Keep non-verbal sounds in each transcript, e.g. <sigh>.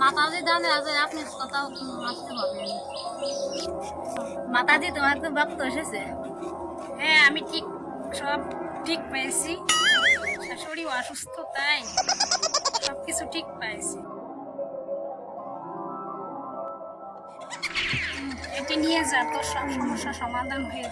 মাতাজি জানে আছে আপনি কোথাও আসতে পারবেন। মাতাজি তোমার তো ভক্ত এসেছে। হ্যাঁ আমি ঠিক সব ঠিক পেয়েছি। শাশুড়ি অসুস্থ তাই সব কিছু ঠিক পাইছি। এটি নিয়ে যা তোর সব সমস্যা সমাধান হয়ে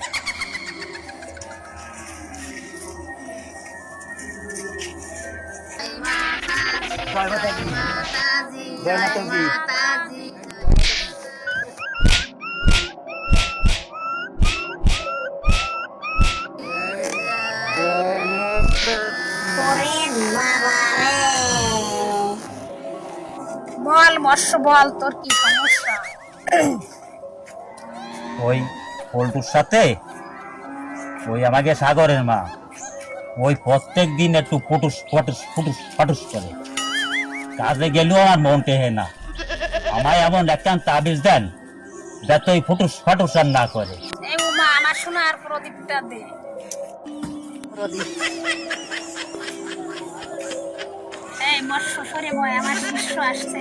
মাতাজি। বল মৎস্য বল তোর কি সমস্যা? <coughs> ওই পল্টুর সাথে? ওই আমাকে সাগরের মা। ওই প্রত্যেক দিন একটু ফুটুস ফটুস ফুটুস ফটুস করে। কাজে গেলেও আমার মন টেহে না। আমায় এমন একটা তাবিজ দেন যাতে ওই ফুটুস ফটুস আর না করে। আমার প্রদীপটা দে। বয়, আমার আসছে।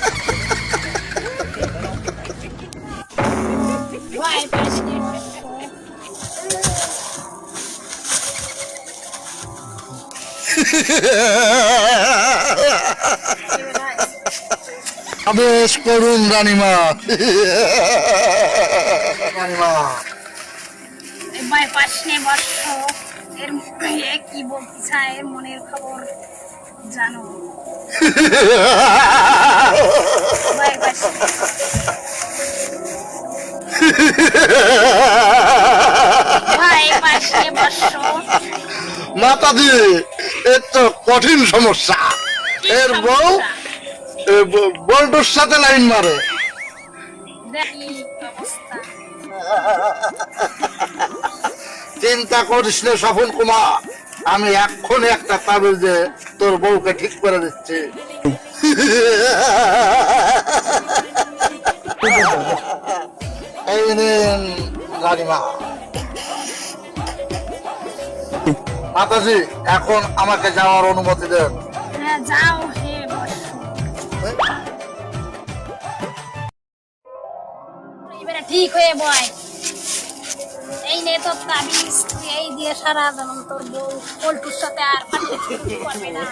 আদেশ করুন রানীমা। রানীমা। ভাই পাশে বর্ষ এর কি বলতে চায় এর মনের খবর জানো। ভাই পাশে। এর তো কঠিন সমস্যা। এর বউ বল্টুর সাথে লাইন মারে। চিন্তা করিস না সফল কুমার আমি এক্ষুনি একটা তাবিজে তোর বউকে ঠিক করে দিচ্ছি। এই নিন রানীমা। মাতাজি এখন আমাকে যাওয়ার অনুমতি দেন। হ্যাঁ যাও হে এবারে ঠিক হয়ে বয়। এই নে তোর তাবিজ এই দিয়ে সারা তোর বউ পল্টুর সাথে আর <laughs> করবে না।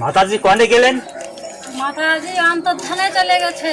মাতাজি কনে গেলেন? মাতাজি অন্তর্ধানে চলে গেছে।